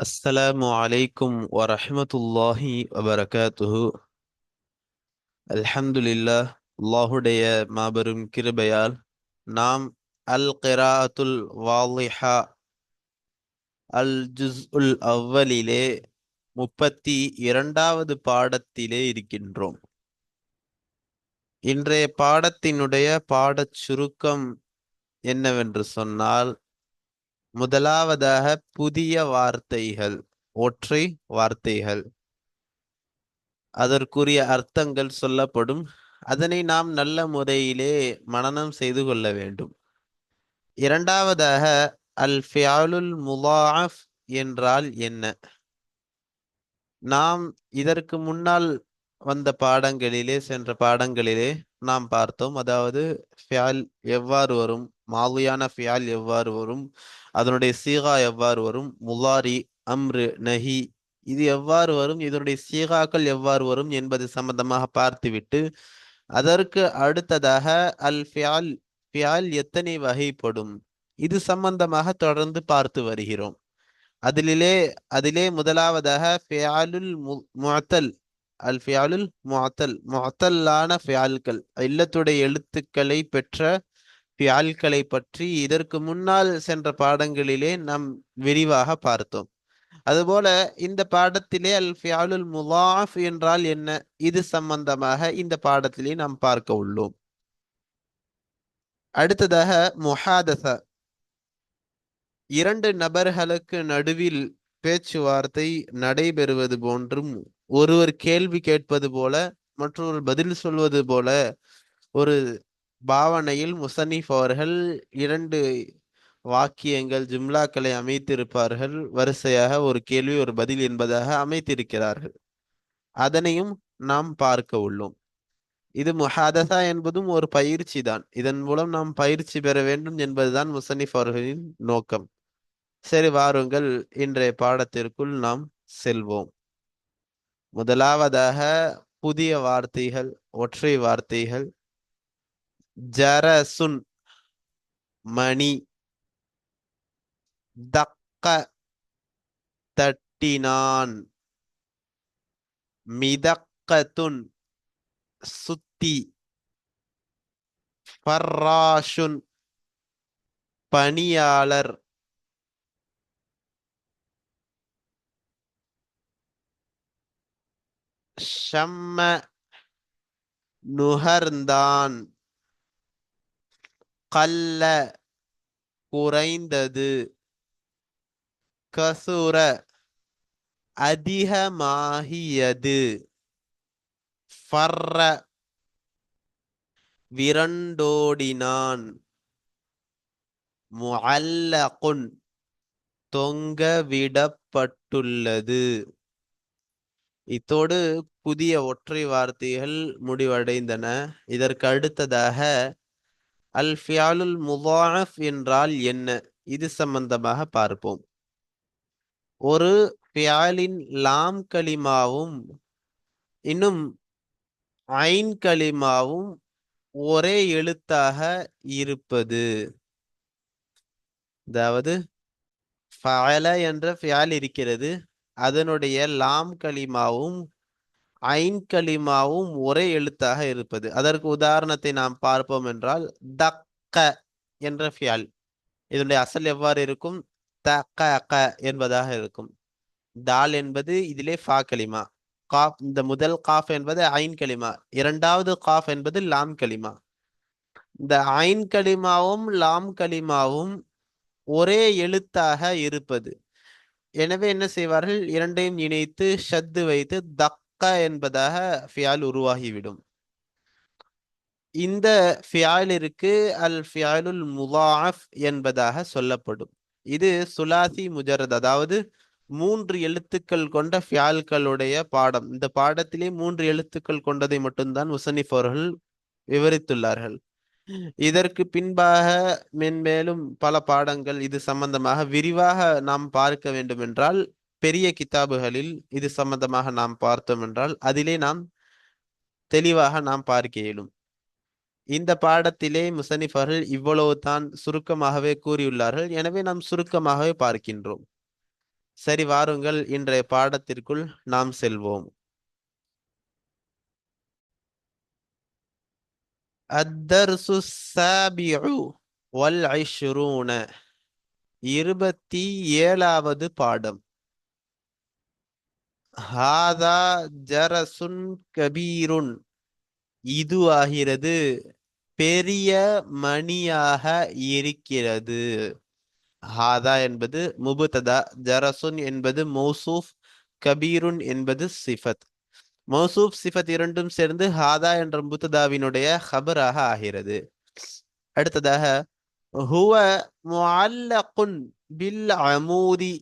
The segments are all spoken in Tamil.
السلام عليكم ورحمة الله وبركاته அல்ஹம்துலில்லாஹ் அல்லாஹுடைய மாபெரும் கிருபையால் நாம் அல் கிராஅத்துல் வாலிஹா அல் ஜுஸ் உல் அவ்வலிலே முப்பத்தி இரண்டாவது பாடத்திலே இருக்கின்றோம் இன்றைய பாடத்தினுடைய பாடச் சுருக்கம் என்னவென்று சொன்னால் முதலாவதாக புதிய வார்த்தைகள் ஒற்றை வார்த்தைகள். அதற்குரிய அர்த்தங்கள் சொல்லப்படும். அதனை நாம் நல்ல முறையிலே மனநம் செய்து கொள்ள வேண்டும். இரண்டாவதாக அல் ஃபியாலுல் முலாஃப் என்றால் என்ன? நாம் இதற்கு முன்னால் வந்த பாடங்களிலே சென்ற பாடங்களிலே நாம் பார்த்தோம். அதாவது ஃபியால் எவ்வாறு வரும்? மாலியான ஃபியால் எவ்வாறு வரும்? அதனுடைய சீகா எவ்வாறு வரும்? முலாரி அம்ரு நஹி இது எவ்வாறு வரும்? இதனுடைய சீகாக்கள் எவ்வாறு வரும் என்பது சம்பந்தமாக பார்த்துவிட்டு அதற்கு அடுத்ததாக அல் ஃபியால் ஃபியால் எத்தனை வகைப்படும்? இது சம்பந்தமாக தொடர்ந்து பார்த்து வருகிறோம். அதிலே அதிலே முதலாவதாக ஃபியாலுல் முத்தல் அல் ஃபியாலுல் முத்தல் முத்தல்லான ஃபியால்கள் இல்லத்துடைய எழுத்துக்களை பெற்ற ஃபியால்களை பற்றி இதற்கு முன்னால் சென்ற பாடங்களிலே நாம் விரிவாக பார்த்தோம். அதுபோல இந்த பாடத்திலே அல் ஃபியாலுல் முலாஃப் என்றால் என்ன? இது சம்பந்தமாக இந்த பாடத்திலே நாம் பார்க்க உள்ளோம். அடுத்ததாக முஹாதச இரண்டு நபர்களுக்கு நடுவில் பேச்சுவார்த்தை நடைபெறுவது போன்றும் ஒருவர் கேள்வி கேட்பது போல மற்றொரு பதில் சொல்வது போல ஒரு பாவனையில் முசனிஃப் அவர்கள் இரண்டு வாக்கியங்கள் ஜும்லாக்களை அமைத்திருப்பார்கள். வரிசையாக ஒரு கேள்வி ஒரு பதில் என்பதாக அமைத்திருக்கிறார்கள். அதனையும் நாம் பார்க்க உள்ளோம். இது முஹாதசா என்பதும் ஒரு பயிற்சி தான் இதன் மூலம் நாம் பயிற்சி பெற வேண்டும் என்பதுதான் முசனிஃப் அவர்களின் நோக்கம். சரி வாருங்கள். இன்றைய பாடத்திற்குள் நாம் செல்வோம். முதலாவதாக புதிய வார்த்தைகள் ஒற்றை வார்த்தைகள் ஜரசுன் மணி தக்க தட்டினான். மிதக்கத்துன் சுத்தி ஃபர்ராஷுன் பணியாளர் ஷம்ம நுகர்ந்தான். கல்ல குறைந்தது. கசுர அதிகமாகியது. ஃபர்ர விரண்டோடினான். முஅல்லகுன் தொங்கவிடப்பட்டுள்ளது. இத்தோடு புதிய ஒற்றை வார்த்தைகள் முடிவடைந்தன. இதற்கு அடுத்ததாக அல் ஃபியாலுல் முதாஃப் என்றால் என்ன? இது சம்பந்தமாக பார்ப்போம். ஒரு ஃபியாலின் லாம் கலிமாவும் இன்னும் ஐன் கலிமாவும் ஒரே எழுத்தாக இருப்பது. அதாவது ஃபஅல என்ற ஃபியால் இருக்கிறது. அதனுடைய லாம் கலிமாவும் ஐன் கலிமாவும் ஒரே எழுத்தாக இருப்பது. அதற்கு உதாரணத்தை நாம் பார்ப்போம் என்றால் தக்க என்ற ஃபியால். இதனுடைய அசல் எவ்வாறு இருக்கும்? தக்க க என்பதாக இருக்கும். தால் என்பது இதிலே ஃபா கலிமா காஃப் இந்த முதல் காஃப் என்பது ஐன் கலிமா இரண்டாவது காஃப் என்பது லாம் கலிமா இந்த ஐன் கலிமாவும் லாம் கலிமாவும் ஒரே எழுத்தாக இருப்பது. எனவே என்ன செய்வார்கள்? இரண்டையும் இணைத்து ஷத்து வைத்து தக் தக்க என்பதாக ஃபியால் உருவாகிவிடும். இந்த ஃபியாலிற்கு அல் ஃபியாலுல் முதாஃப் என்பதாக சொல்லப்படும். இது சுலாசி முஜரத் அதாவது மூன்று எழுத்துக்கள் கொண்ட ஃபியால்களுடைய பாடம். இந்த பாடத்திலே மூன்று எழுத்துக்கள் கொண்டதை மட்டும்தான் முசனிஃப் அவர்கள் விவரித்துள்ளார்கள். இதற்கு பின்பாக மென்மேலும் பல பாடங்கள் இது சம்பந்தமாக விரிவாக நாம் பார்க்க வேண்டும் என்றால் பெரிய கிதாபுகளில் இது சம்பந்தமாக நாம் பார்த்தோம் என்றால் அதிலே நாம் தெளிவாக நாம் பார்க்க இயலும். இந்த பாடத்திலே முசனிஃபர்கள் இவ்வளவு தான் சுருக்கமாகவே கூறியுள்ளார்கள். எனவே நாம் சுருக்கமாகவே பார்க்கின்றோம். சரி வாருங்கள் இன்றைய பாடத்திற்குள் நாம் செல்வோம். அத்தர்சு சாபியு வல் ஐஷ்ரூன. இருபத்தி ஏழாவது பாடம். ஹாதா ஜரசுன் கபீருன். இது ஆகிறது பெரிய மணியாக இருக்கிறது. ஹாதா என்பது முபுததா ஜரசுன் என்பது மௌசூஃப் கபீருன் என்பது சிஃபத். மௌசூப் சிஃபத் இரண்டும் சேர்ந்து ஹாதா என்ற முத்ததாவினுடைய ஹபராக ஆகிறது. அடுத்ததாக ஹுவ முஅல்லகுன் பில் அமூதி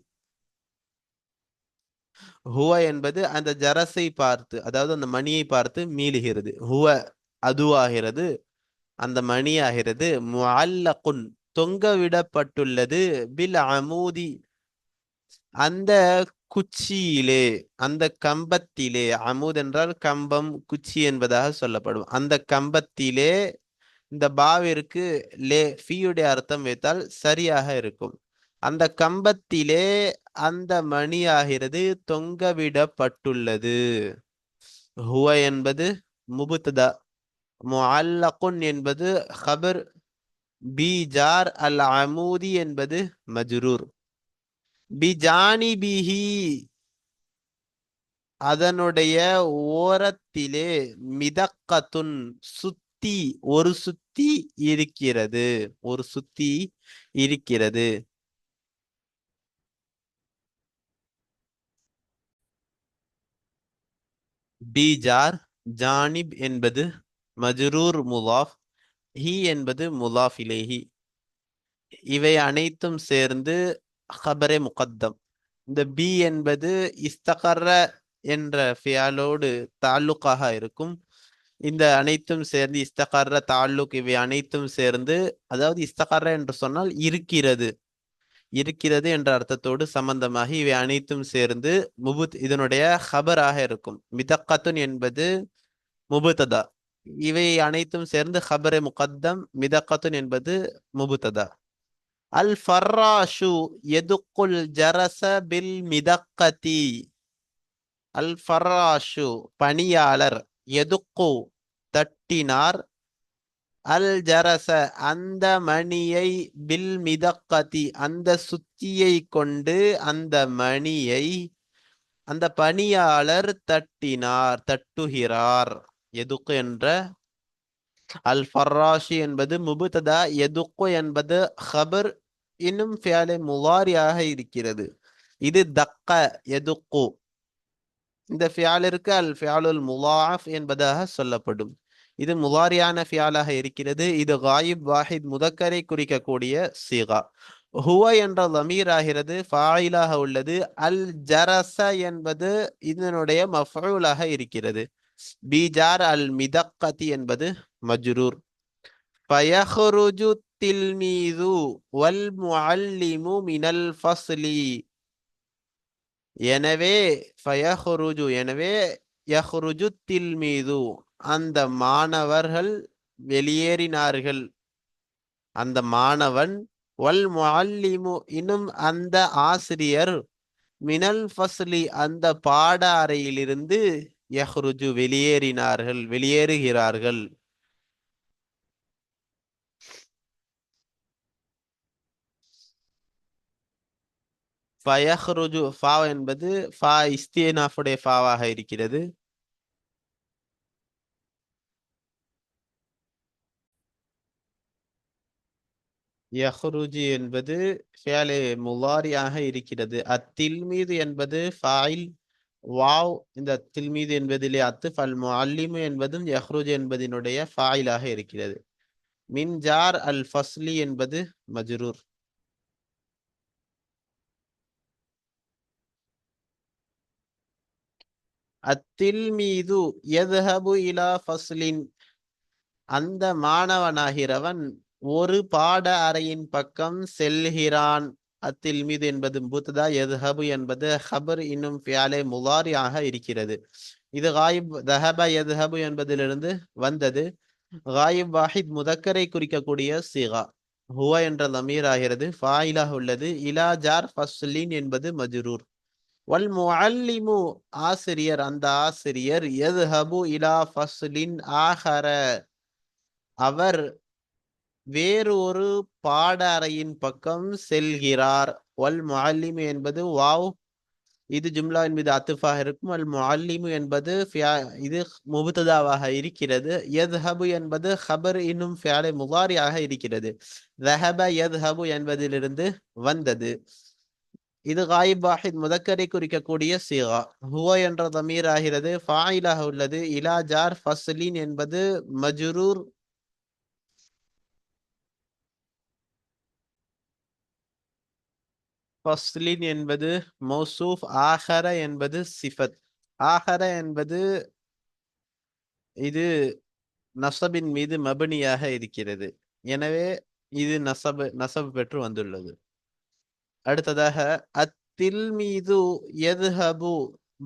ஹுவ என்பது அந்த ஜரஸை பார்த்து அதாவது அந்த மணியை பார்த்து மீளுகிறது. ஹுவ அதுவாகிறது அந்த மணியாகிறது. முஅல்லகுன் தொங்கவிடப்பட்டுள்ளது. பில் அமூதி அந்த குச்சியிலே அந்த கம்பத்திலே. அமுத் என்றால் கம்பம் குச்சி என்பதாக சொல்லப்படும். அந்த கம்பத்திலே இந்த பாவிற்கு லே ஃபீயுடைய அர்த்தம் வைத்தால் சரியாக இருக்கும். அந்த கம்பத்திலே அந்த மணியாகிறது தொங்கவிடப்பட்டுள்ளது. ஹுவ என்பது முபுத்ததா முஅல்லகுன் என்பது ஹபர் பி ஜார் அல் அமூதி என்பது மஜ்ரூர். பிஜானிபிஹி அதனுடைய ஓரத்திலே மிதக்கத்துன் சுத்தி ஒரு சுத்தி இருக்கிறது ஒரு சுத்தி இருக்கிறது. பீஜார் ஜானிப் என்பது மஜ்ரூர் முலாஃப் ஹி என்பது முலாஃப் இலேஹி. இவை அனைத்தும் சேர்ந்து ஹபரே முகத்தம். இந்த பி என்பது இஸ்தகர்ர என்ற ஃபியாலோடு தாலுக்காக இருக்கும். இந்த அனைத்தும் சேர்ந்து இஸ்தகர தாலுக் இவை அனைத்தும் சேர்ந்து அதாவது இஸ்தகர என்று சொன்னால் இருக்கிறது. இருக்கிறது என்ற அர்த்தத்தோடு சம்பந்தமாகி இவை அனைத்தும் சேர்ந்து முபுத் இதனுடைய ஹபராக இருக்கும். மிதக்கத்துன் என்பது முபுத்ததா. இவை அனைத்தும் சேர்ந்து ஹபரே முகத்தம் மிதக்கத்துன் என்பது முபுத்ததா. அல் ஃபர்ராஷு எதுக்குல் ஜரச பில் மிதக்கதி. அல் ஃபர்ராஷு பணியாளர் எதுக்கு தட்டினார் அல் ஜரச அந்த மணியை பில் மிதக்கதி அந்த சுத்தியை கொண்டு அந்த மணியை அந்த பணியாளர் தட்டினார் தட்டுகிறார். எதுக்கு என்ற? அல் ஃபர்ராஷி என்பது முபுததா எதுக்கு என்பது ஹபர் இன்னும் ஃபியாலே முவாரியாக இருக்கிறது. இது தக்க எதுக்கு? இந்த ஃபியாலிற்கு அல் ஃபியாலுல் முலாஃப் என்பதாக சொல்லப்படும். இது முலாரியான ஃபியாலாக இருக்கிறது. இது காயிப் வாஹித் முதக்கரை குறிக்கக்கூடிய சீகா. ஹுவ என்ற லமீர் ஆகிறது ஃபாயிலாக உள்ளது. அல் ஜரச என்பது இதனுடைய மஃபூலாக இருக்கிறது. பீஜார் அல் மிதக்கதி என்பது மஜ்ரூர். ஃபயஹ்ருஜு தில்மீது வல் முஅல்லிமு மினல் ஃபஸ்லி. எனவே ஃபயஹ்ருஜு எனவே யஹ்ருஜு தில்மீது. அந்த மாணவர்கள் வெளியேறினார்கள். அந்த மாணவன் வல் முஅல்லிமு இன்னும் அந்த ஆசிரியர் மினல் ஃபஸ்லி அந்த பாட அறையிலிருந்து யஹ்ருஜு வெளியேறினார்கள் வெளியேறுகிறார்கள். ஃபயஹ்ருஜு ஃபா என்பது ஃபா இஸ்தியனாஃபுடைய ஃபாவாக இருக்கிறது. யஹ்ருஜி என்பது ஃபியாலே முலாரியாக இருக்கிறது. அத்தில்மீது என்பது ஃபாயில் வாவ் இந்த தில்மீது என்பதிலே அத்து ஃபல் முஅல்லிமு என்பதும் யஹ்ருஜ் என்பதனுடைய ஃபாயிலாக இருக்கிறது. மின்ஜார் அல் ஃபஸ்லி என்பது மஜ்ரூர். அத்தில் மீது எதுஹபு இலா ஃபஸ்லின். அந்த மாணவனாகிறவன் ஒரு பாட அறையின் பக்கம் செல்கிறான். அத்தில் மீது என்பது புத்ததா எதுஹபு என்பது ஹபர் இன்னும் ஃபியாலே முலாரியாக இருக்கிறது. இது காயிப் தஹப எதுஹபு என்பதிலிருந்து வந்தது. காயிப் வாஹித் முதக்கரை குறிக்கக்கூடிய சிகா. ஹுவ என்ற லமீர் ஆகிறது. ஃபாயிலாக உள்ளது. இலா ஜார் ஃபஸ்லின் என்பது மஜ்ரூர். வல் முஅல்லிமு ஆசிரியர் அந்த ஆசிரியர் எதுஹபு இலா ஃபஸ்லின் ஆஹர. அவர் வேறு ஒரு பாட அறையின் பக்கம் செல்கிறார். வல் முஅல்லிமு என்பது வாவ். இது ஜும்லாவின் மீது அத்துஃபாக இருக்கும். அல் முஅல்லிமு என்பது இது முபுத்ததாவாக இருக்கிறது. யத்ஹபு என்பது ஹபர் இன்னும் ஃபியாலை முகாரியாக இருக்கிறது. ரஹப யத்ஹபு என்பதிலிருந்து வந்தது. இது காயிப் வாஹித் முதக்கரை குறிக்கக்கூடிய சீகா. ஹுவ என்ற தமீர் ஆகிறது. ஃபாயிலாக உள்ளது. இலா ஜார் ஃபஸ்லின் என்பது மஜ்ரூர் ஃபஸ்லின் என்பது மௌசூஃப் ஆஹர என்பது சிஃபத். ஆஹர என்பது இது நசபின் மீது மபனியாக இருக்கிறது. எனவே இது நசபு நசபு பெற்று வந்துள்ளது. அடுத்ததாக அத்தில் மீது எதுஹபு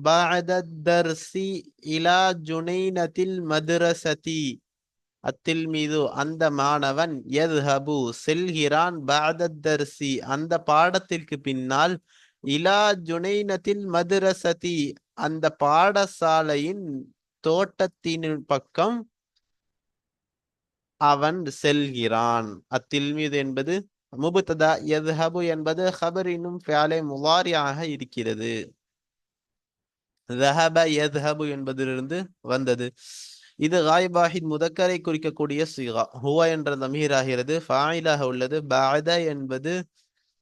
பாதர்சி இலா ஜுனைனத்தில் மதுரசதி. அத்தில் மீது அந்த மாணவன் எதுஹபு செல்கிறான் பாதத்தர்சி. அந்த பாடத்திற்கு பின்னால் இலா ஜுனைனத்தில் மதுரசதி. அந்த பாடசாலையின் தோட்டத்தின் பக்கம் அவன் செல்கிறான். அத்தில் மீது என்பது முபுத்ததா. எதுஹபு என்பது ஹபர் இன்னும் ஃபியாலே முவாரியாக இருக்கிறது. ரஹப என்பதிலிருந்து வந்தது. இது காய்பாஹித் முதக்கரை குறிக்கக்கூடிய சீகா. ஹுவா என்ற தமீர் ஆகிறது ஃபாயிலாக உள்ளது. பாத என்பது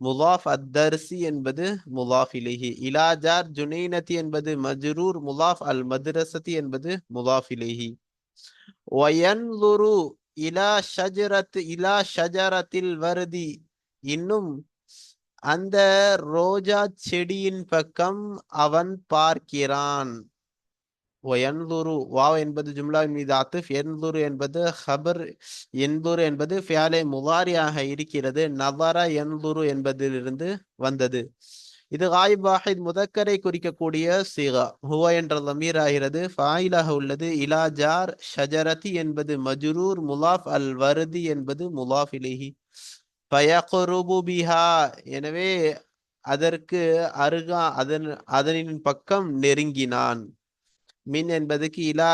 முலாஃப் அத்தர்சி என்பது முலாஃப் இலிஹி. இலாஜார் ஜுனைனதி என்பது மஜ்ரூர் முலாஃப் அல் மதுரசதி என்பது முலாஃப் இலிஹி. ஒயன்லுரு இலா ஷஜரத் இலா ஷஜரத்தில் வருதி. இன்னும் அந்த ரோஜா செடியின் பக்கம் அவன் பார்க்கிறான். ஒயன்லூரு வாவ் என்பது ஜும்லாவின் மீது அத்துஃப் என்லூரு என்பது ஹபர் என்லூரு என்பது ஃபியாலே முவாரியாக இருக்கிறது நவாரா என்லுரு என்பதிலிருந்து வந்தது. இது காயிப் வாஹித் முதக்கரை குறிக்கக்கூடிய சீகா. ஹுவா என்ற லமீர் ஆகிறது. ஃபாயிலாக உள்ளது. இலாஜார் ஷஜரதி என்பது மஜ்ரூர் முலாஃப் அல் வருதி என்பது முலாஃப் இலிஹி பயகுருபு பிஹா. எனவே அதற்கு அருகா அதன் அதனின் பக்கம் நெருங்கினான். மின் என்பதுக்கு இலா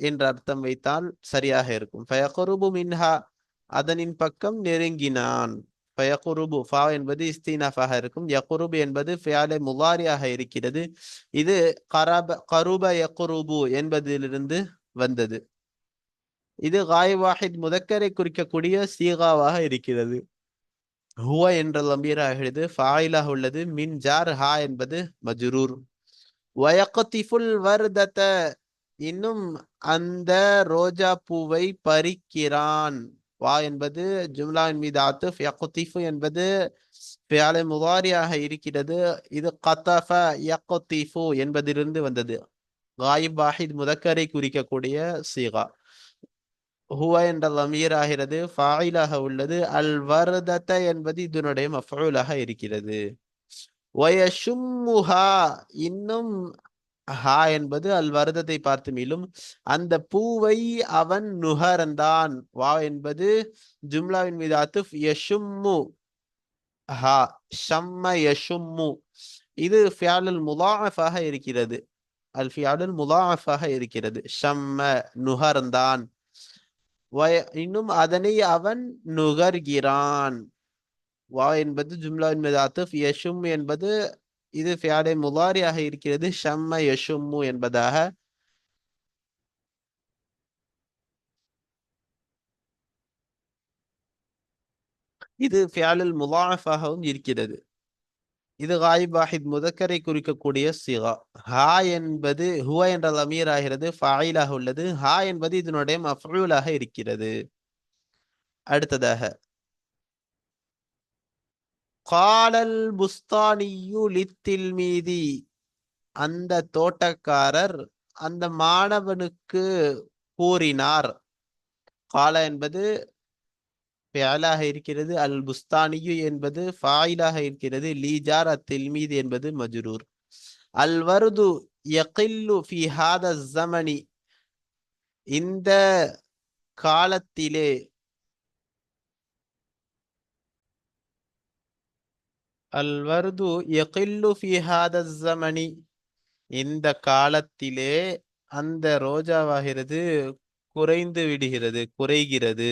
என்ற அர்த்தம் வைத்தால் சரியாக இருக்கும். ஃபயகுருபு மின்ஹா அதனின் பக்கம் நெருங்கினான். ஃபயகுருபு ஃபா என்பது இஸ்தீனாஃபாக இருக்கும். யகுருபு என்பது ஃபியாலே முவாரியாக இருக்கிறது. இது கரப கருப யகுருபு என்பதிலிருந்து வந்தது. இது காய் வாஹித் முதக்கரை குறிக்கக்கூடிய சீகாவாக இருக்கிறது. ஹுவ என்ற லம்பீராகிறது ஃபாயிலாக உள்ளது. மின் ஜார் ஹா என்பது மஜ்ரூர். வயக்கத்திஃபுல் வர்தத இன்னும் அந்த ரோஜா பூவை பறிக்கிறான். வா என்பது ஜும்லாவின் மீது ஆத்துஃப். யக்குத்திஃபு என்பது பியாலை முகாரியாக இருக்கிறது. இது கத்தஃப யக்குத்திஃபு என்பதிலிருந்து வந்தது. காயிப் வாஹித் முதக்கரை குறிக்கக்கூடிய சீகா. ஹுவ என்ற லமீர் ஆகிறது ஃபாயிலாக உள்ளது. அல் வர்தத்த என்பது இதனுடைய மஃபூலாக இருக்கிறது. வயசும்முஹா இன்னும் ஹா என்பது அல் வருதத்தை பார்த்து மீளும். அந்த பூவை அவன் நுகர்ந்தான். வா என்பது ஜும்லாவின் மீது அத்துஃப் யஷும்மு ஹா ஷம்ம யஷும்மு. இது ஃபியாலுல் முலாஃபாக இருக்கிறது. அல் ஃபியாலுல் முலாஃபாக இருக்கிறது. ஷம்ம நுகர்ந்தான். வய இன்னும் அதனை அவன் நுகர்கிறான். வா என்பது ஜும்லாவின் மீது அத்துஃப் யஷும் என்பது இது ஃபியாலே முலாரியாக இருக்கிறது ஷம்ம யஷும்மு என்பதாக. இது ஃபியாலுல் முலாஃபாகவும் இருக்கிறது. இது காயிப் வாஹித் முதக்கரை குறிக்கக்கூடிய சிகா. ஹா என்பது ஹுவ என்ற லமீர் ஆகிறது ஃபாயிலாக உள்ளது. ஹா என்பது இதனுடைய மஃபூலாக இருக்கிறது. அடுத்ததாக. காலல் புஸ்தானியு லித்தில் மீதி. அந்த தோட்டக்காரர் அந்த மாணவனுக்கு கூறினார். கால என்பது ஃபியலாக இருக்கிறது அல் புஸ்தானியு என்பது ஃபாயிலாக இருக்கிறது லீஜார் அத்தில் மீது என்பது மஜ்ரூர். அல் வருது யகில்லு ஃபி ஹாத ஜமனி இந்த காலத்திலே அல்வர்து எகில்லு யகில்லு இந்த காலத்திலே அந்த ரோஜாவாகிறது குறைந்து விடுகிறது குறைகிறது.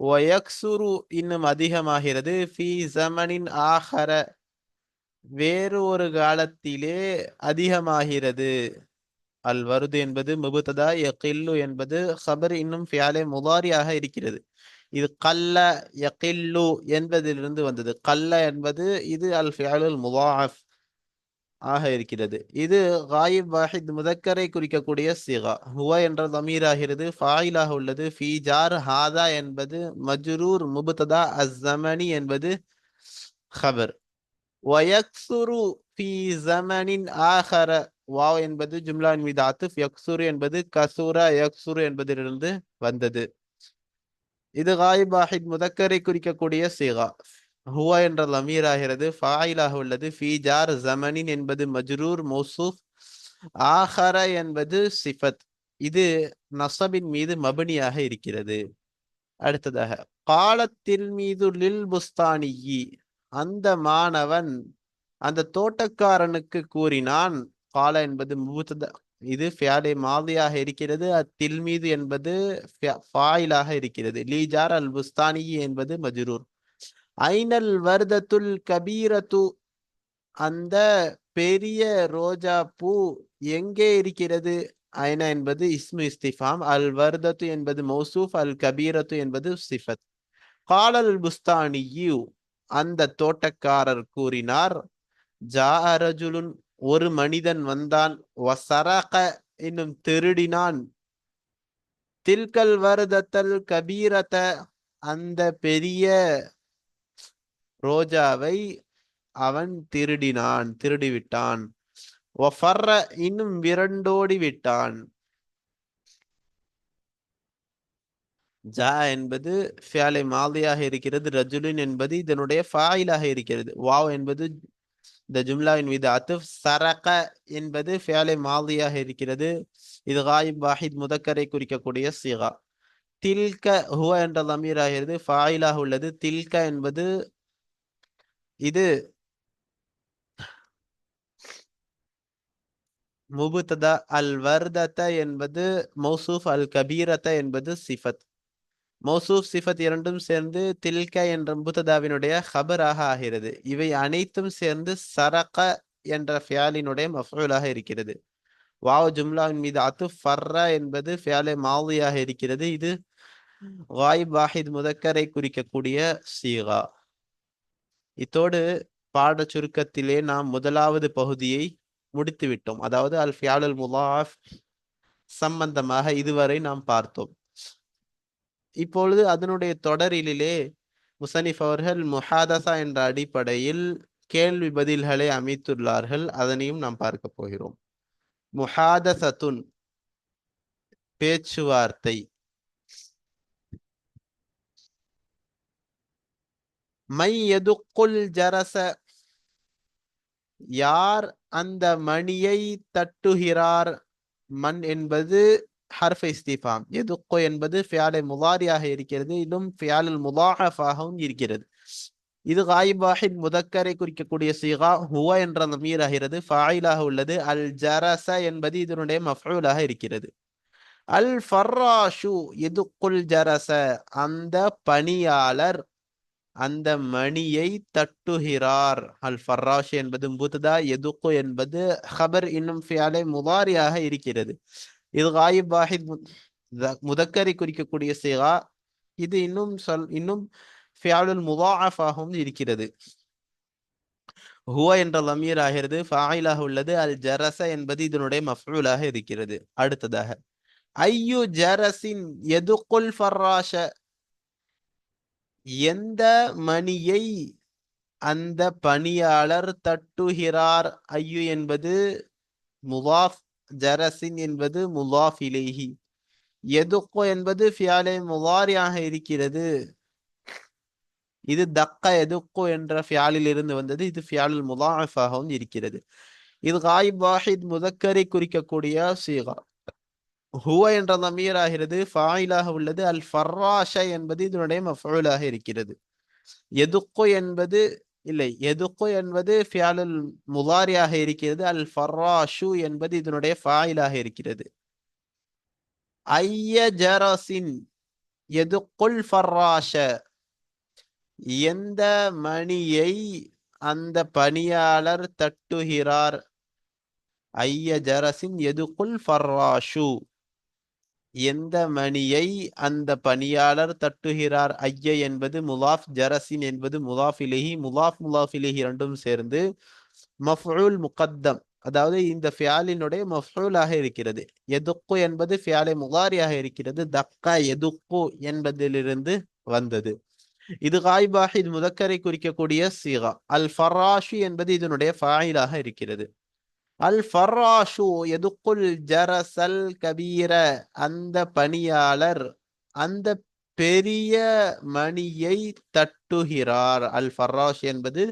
ஒயக்சுரு இன்னும் அதிகமாகிறது. ஃபி ஜமனின் ஆஹர வேறு ஒரு காலத்திலே அதிகமாகிறது. அல் வருது என்பது முபுத்ததா யகில்லு என்பது ஹபர் இன்னும் ஃபியாலே முதாரியாக இருக்கிறது. இது கல்ல யகில்லு என்பதிலிருந்து வந்தது. கல்ல என்பது இது அல் ஃபியாலுல் முவாஃப் ஆக இருக்கிறது. இது காயிப் வாஹித் முதக்கரை குறிக்கக்கூடிய சிகா. ஹுவ என்ற தமீராகிறது. ஃபாயிலாக உள்ளது. ஃபி ஜார் ஹாதா என்பது மஜ்ரூர் முபுத்ததா அஸ்ஸமனி என்பது ஹபர். வயக்சுரு ஃபி ஜமனின் ஆஹர வாவ் என்பது ஜும்லான் மீதாத்து யக்சுரு என்பது கசூரா. யக்சுரு என்பதிலிருந்து வந்தது. இது காயிப் வாஹித் முதக்கரை குறிக்கக்கூடிய சிகா. ஹுவா என்ற லமீர் ஆகிறது ஃபாயிலாக உள்ளது. ஃபீஜார் ஜமனின் என்பது மஜ்ரூர் மௌசூஃப். ஆஹர என்பது சிஃபத். இது நசபின் மீது மபனியாக இருக்கிறது. அடுத்ததாக காலத்தில் மீது லில் புஸ்தானியி. அந்த மாணவன் அந்த தோட்டக்காரனுக்கு கூறினான் கால என்பது முபுத்தத இது ஃபியாலை மாதியாக இருக்கிறது. அத்தில் மீது என்பது ஃபாயிலாக இருக்கிறது. லீஜார் அல் புஸ்தானி என்பது மஜ்ரூர். ஐனல் வர்தத்துல் கபீரத்து அந்த பெரிய ரோஜா பூ எங்கே இருக்கிறது? ஐனா என்பது இஸ்மு இஸ்திஃபாம். அல் வர்தத்து என்பது மௌசூஃப் அல் கபீரத்து என்பது சிஃபத். காலல் புஸ்தானியு அந்த தோட்டக்காரர் கூறினார் ஜா அரஜுலுன் ஒரு மனிதன் வந்தான் வசரக என்னும் திருடினான். தில்கல் வருதத்தல் கபீரத அந்த பெரிய ரோஜாவை அவன் திருடினான் திருடிவிட்டான். ஒஃபர்ர இன்னும் விரண்டோடி விட்டான். ஜா என்பது ஃபியாலை மாதியாக இருக்கிறது ரஜுலின் என்பது இதனுடைய ஃபாயிலாக இருக்கிறது. வாவ் என்பது இந்த ஜும்லாவின் மீது அத்துஃப் சரக என்பது ஃபியாலை மாதியாக இருக்கிறது. இது காயிப் வாஹித் முதக்கரை குறிக்கக்கூடிய சீகா. தில்க ஹுவ என்ற லமீர் ஃபாயிலாக உள்ளது. தில்க என்பது இது முபுத்ததா அல் வர்தத என்பது மௌசூஃப் அல் கபீரத்த என்பது சிஃபத். மௌசூப் சிஃபத் இரண்டும் சேர்ந்து தில்க என்ற முபுத்ததாவினுடைய ஹபராக ஆகிறது. இவை அனைத்தும் சேர்ந்து சரக என்ற ஃபியாலினுடைய மஃபூலாக இருக்கிறது. வாவ் ஜும்லாவின் மீது அத்து ஃபர்ரா என்பது ஃபியாலே மாவியாக இருக்கிறது. இது வாயிப் வாஹித் முதக்கரை குறிக்கக்கூடிய சீகா. இத்தோடு பாட சுருக்கத்திலே நாம் முதலாவது பகுதியை முடித்து விட்டோம் அதாவது அல் ஃபியாலுல் முலாஃப் சம்பந்தமாக இதுவரை நாம் பார்த்தோம். இப்பொழுது அதனுடைய தொடரிலே முசனிஃப் அவர்கள் முஹாதசா என்ற அடிப்படையில் கேள்வி பதில்களை அமைத்துள்ளார்கள். அதனையும் நாம் பார்க்க போகிறோம். முஹாதசத்துன் பேச்சுவார்த்தை. மை எதுக்குள் ஜரச. யார் அந்த மணியை தட்டுகிறார்? மண் என்பது ஹர்ஃப் இஸ்திஃபாம் எதுக்கோ என்பது ஃபியாலை முதாரியாக இருக்கிறது இன்னும் ஃபியாலில் முதாஹஃபாகவும் இருக்கிறது இது காயிபாஹின் முதக்கரை குறிக்கக்கூடிய சீகா ஹுவ என்ற நமீர் ஆகிறது ஃபாயிலாக உள்ளது. அல் ஜரச என்பது இதனுடைய மஃபூலாக இருக்கிறது அல் ஃபர்ராஷு எதுக்குல் ஜரச அந்த பணியாளர் அந்த மணியை தட்டுகிறார். அல் ஃபர்ராஷ் என்பது முத்ததா எதுக்கு என்பது ஹபர் இன்னும் ஃபியாலை முதாரியாக இருக்கிறது இது காயிப் வாஹித் முதக்கரை குறிக்கக்கூடிய சேகா. இது இன்னும் சொல் இன்னும் ஃபியாலுல் முதாஃபாகவும் இருக்கிறது. ஹுவா என்ற லமீர் ஆகிறது. ஃபாயிலாக உள்ளது. அல் ஜரச என்பது இதனுடைய மஃபூலாக இருக்கிறது. அடுத்ததாக ஐயு ஜரசின் எதுக்குல் ஃபர்ராஷ? எந்த மணியை அந்த பணியாளர் தட்டுகிறார்? ஐயு என்பது முவாஃப் ஜரசின் என்பது முலாஃப் இலேஹி. எதுக்கோ என்பது ஃபியாலே முவாரியாக இருக்கிறது. இது தக்க எதுக்கோ என்ற ஃபியாலில் இருந்து வந்தது. இது ஃபியாலில் முலாஃபாகவும் இருக்கிறது. இது காயிப் வாஹித் முதக்கரை குறிக்கக்கூடிய சீகா. ஹுவ என்ற நமீர் ஆகிறது ஃபாயிலாக உள்ளது. அல் ஃபர்ராஷ என்பது இதனுடைய மஃபூலாக இருக்கிறது. எதுக்கோ என்பது இல்லை. எதுக்கு என்பது ஃபியாலுல் முதாரியாக இருக்கிறது. அல் ஃபர்ராஷு என்பது இதனுடைய ஃபாயிலாக இருக்கிறது. ஐய ஜரசின் எதுக்குல் ஃபர்ராஷ? எந்த மணியை அந்த பணியாளர் தட்டுகிறார்? ஐய ஜரசின் எதுக்குல் ஃபர்ராஷு? எந்த மணியை அந்த பணியாளர் தட்டுகிறார்? ஐய என்பது முலாஃப் ஜரசின் என்பது முலாஃப் முலாஃப் முலாஃப் இரண்டும் சேர்ந்து மஃபூல் முகத்தம். அதாவது இந்த ஃபியாலினுடைய மஃபூலாக இருக்கிறது. எதுக்கு என்பது ஃபியாலை முகாரியாக இருக்கிறது. தக்கா எதுக்கு என்பதிலிருந்து வந்தது. இது காய்பாக இது முதக்கரை குறிக்கக்கூடிய சீகா. அல் ஃபராஷு என்பது இதனுடைய ஃபாயிலாக இருக்கிறது. அல் ஃபர்ராஷு எதுக்குல் ஜரசல் கபீர அந்த பணியாளர் அந்த பெரிய மணியை தட்டுகிறார். அல் ஃபர்ராஷ் என்பது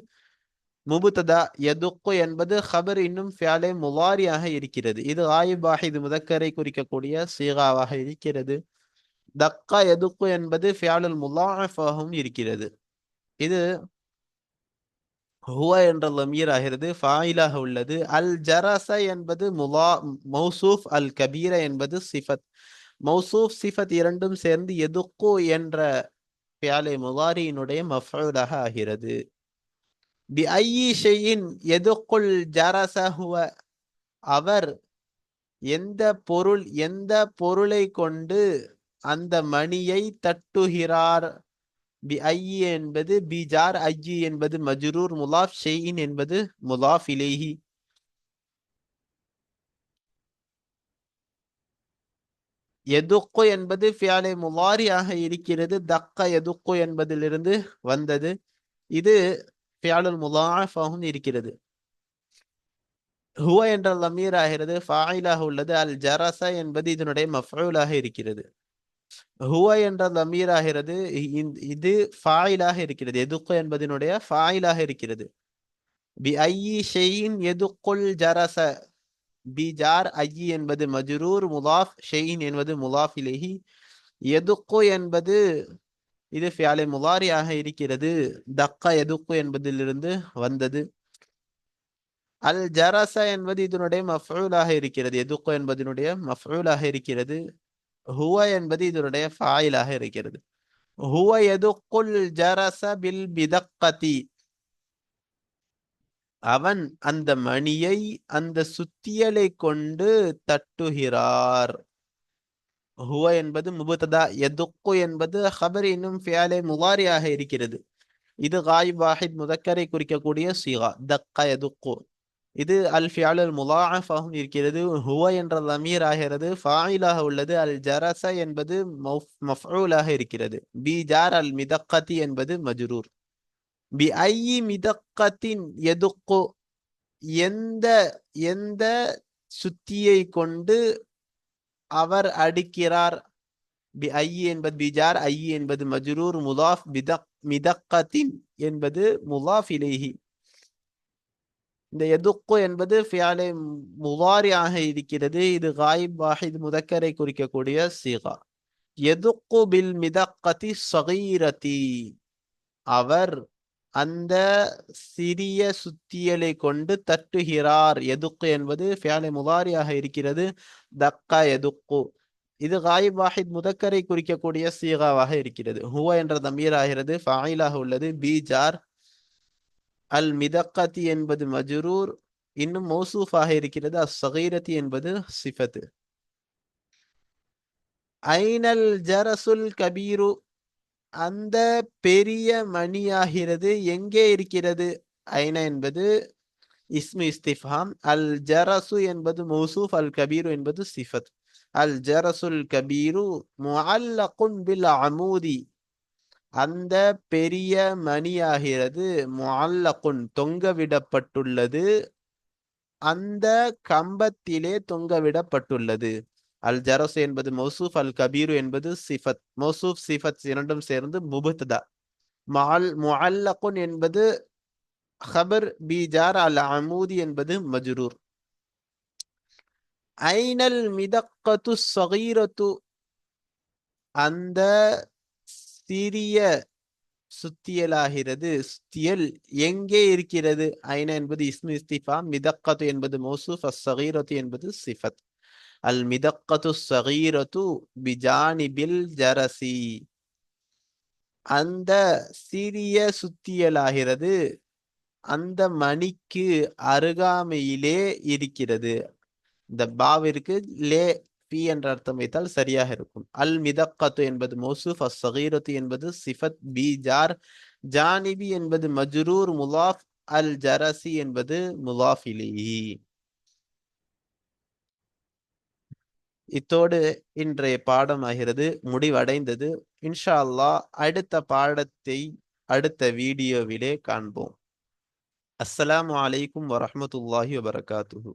முபுத்ததா எதுக்கு என்பது ஹபர் இன்னும் ஃபியாலே முவாரியாக இருக்கிறது. இது ஆயிபாக இது முதக்கரை குறிக்கக்கூடிய சீகாவாக இருக்கிறது. தக்கா எதுக்கு என்பது ஃபியாலுல் முலாஃபாகவும் இருக்கிறது. இது ஹுவ என்ற லமீர் ஆகிறது. ஃபாயிலாக உள்ளது. அல் ஜரச என்பது முலா மௌசூஃப் அல் கபீர என்பது சிஃபத். மௌசூஃப் சிஃபத் இரண்டும் சேர்ந்து எதுக்கு என்ற பியாலை முலாரியினுடைய மஃபூலாக ஆகிறது. பி ஐயி ஷெயின் எதுக்குள் ஜரச ஹுவ? அவர் எந்த பொருள் எந்த பொருளை கொண்டு அந்த மணியை தட்டுகிறார்? பி ஐ என்பது பிஜார் ஐயி என்பது மஜ்ரூர் முலாஃப் ஷெயின் என்பது முலாஃப் இலேஹி எதுக்கு என்பது ஃபியாலை முலாரியாக இருக்கிறது. தக்க எதுக்கு என்பதிலிருந்து வந்தது. இது ஃபியாலுல் முலாஃபாகவும் இருக்கிறது. ஹுவ என்ற லமீர் ஆகிறது. ஃபாயிலாக உள்ளது. அல் ஜரச என்பது இதனுடைய மஃபூலாக இருக்கிறது. ஹுவ என்ற லமீர் ஆகிறது இது ஃபாயிலாக இருக்கிறது. எதுக்கு என்பதனுடைய ஃபாயிலாக இருக்கிறது. பி ஐயி ஷெயின் எதுக்குள் ஜரச. பி ஜார் ஐயி என்பது மஜ்ரூர் முலாஃப் ஷெயின் என்பது முலாஃப் இலேஹி. எதுக்கு என்பது இது ஃபியாலை முலாரியாக இருக்கிறது. தக்கா எதுக்கு என்பதிலிருந்து வந்தது. அல் ஜரச என்பது இதனுடைய மஃபூலாக இருக்கிறது. எதுக்கு என்பதனுடைய மஃபூலாக இருக்கிறது. ஹுவ என்பது இதனுடைய ஃபாயிலாக இருக்கிறது. ஹுவ குல் ஜரச பில் பிதக்கதி. அவன் அந்த மணியை அந்த சுத்தியலை கொண்டு தட்டுகிறார். ஹுவ என்பது முபுத்ததா எதுக்கு என்பது ஹபர் இன்னும் ஃபியாலே முவாரியாக இருக்கிறது. இது காய் வாஹித் முதக்கரை குறிக்கக்கூடிய சீகா தக்க எதுக்கு இது அல் ஃபியாலுல் முலாஃபாகவும் இருக்கிறது. ஹுவ என்ற லமீர் ஆகிறது ஃபாயிலாக உள்ளது. அல் ஜரச என்பது மஃபூலாக இருக்கிறது. பி ஜார் அல் மிதக்கத்தி என்பது மஜ்ரூர். பி ஐ மிதக்கத்தின் எதுக்கு எந்த எந்த சுத்தியை கொண்டு அவர் அடிக்கிறார்? பி ஐ என்பது பிஜார் ஐ என்பது மஜ்ரூர். முலாஃப் மிதக் மிதக்கத்தின் என்பது முலாஃப் இலேஹி. இந்த எதுக்கு என்பது ஃபியாலே முவாரியாக இருக்கிறது. இது காயிப் வாஹித் முதக்கரை குறிக்கக்கூடிய சீகா. எதுக்கு பில் மிதக்கதி சகீரதி. அவர் அந்த சிறிய சுத்தியலை கொண்டு தட்டுகிறார். எதுக்கு என்பது ஃபியாலே முவாரியாக இருக்கிறது. தக்கா எதுக்கு. இது காயிப் வாஹித் முதக்கரை குறிக்கக்கூடிய சீகாவாக இருக்கிறது. ஹுவ என்ற தமீர் ஆகிறது ஃபாயிலாக உள்ளது. பீஜார் அல் மிதக்கத்தி என்பது மஜ்ரூர் இன்னும் மௌசூஃபாக இருக்கிறது அஸ்ஸகீரத்தி என்பது சிஃபத்து. ஐனல் ஜரசுல் கபீரு அந்த பெரிய மணியாகிறது எங்கே இருக்கிறது? ஐன என்பது இஸ்மு இஸ்திஃபாம் அல் ஜரசு என்பது மௌசூஃப் அல் கபீரு என்பது சிஃபத். அல் ஜரசுல் கபீரு முஅல்லகுன் பில் அமூதி அந்த பெரிய மணியாகிறது முஅல்லகுன் தொங்கவிடப்பட்டுள்ளது. அந்த கம்பத்திலே தொங்கவிடப்பட்டுள்ளது. அல் ஜரஸ் என்பது மௌசூப் அல் கபீரு என்பது சிஃபத். மௌசூப் சிஃபத் இரண்டும் சேர்ந்து முபுத்ததா. மால் முஅல்லகுன் என்பது ஹபர் பீஜார் அல் அமூதி என்பது மஜ்ரூர். ஐனல் மிதக்கத்து சகீரத்து அந்த சிறிய சுத்தியலாகிறது. சுத்தியல் எங்கே இருக்கிறது? ஐன என்பது இஸ்மு இஸ்திஃபா மிதக்கத்து என்பது மௌசூஃப் அஸ்ஸகீரத்து என்பது சிஃபத். அல் மிதக்கத்து சகீரத்து பிஜானிபில் ஜரசி. அந்த சிறிய சுத்தியலாகிறது. அந்த மணிக்கு அருகாமையிலே இருக்கிறது. இந்த பாவிற்கு லே பி என்ற அர்த்தம் வைத்தால் சரியாக இருக்கும். அல் மிதக்கத்து என்பது மௌசூஃப் அஸ் சகீரத்து என்பது சிஃபத் பி ஜார் ஜானிபி என்பது மஜ்ரூர் முலாஃப் அல் ஜரசி என்பது முலாஃபிலி. இத்தோடு இன்றைய பாடம் ஆகிறது முடிவடைந்தது. இன்ஷா அல்லா அடுத்த பாடத்தை அடுத்த வீடியோவிலே காண்போம். அஸ்ஸலாமு அலைக்கும் வரமத்துல்லாஹி வபரகாத்துஹு.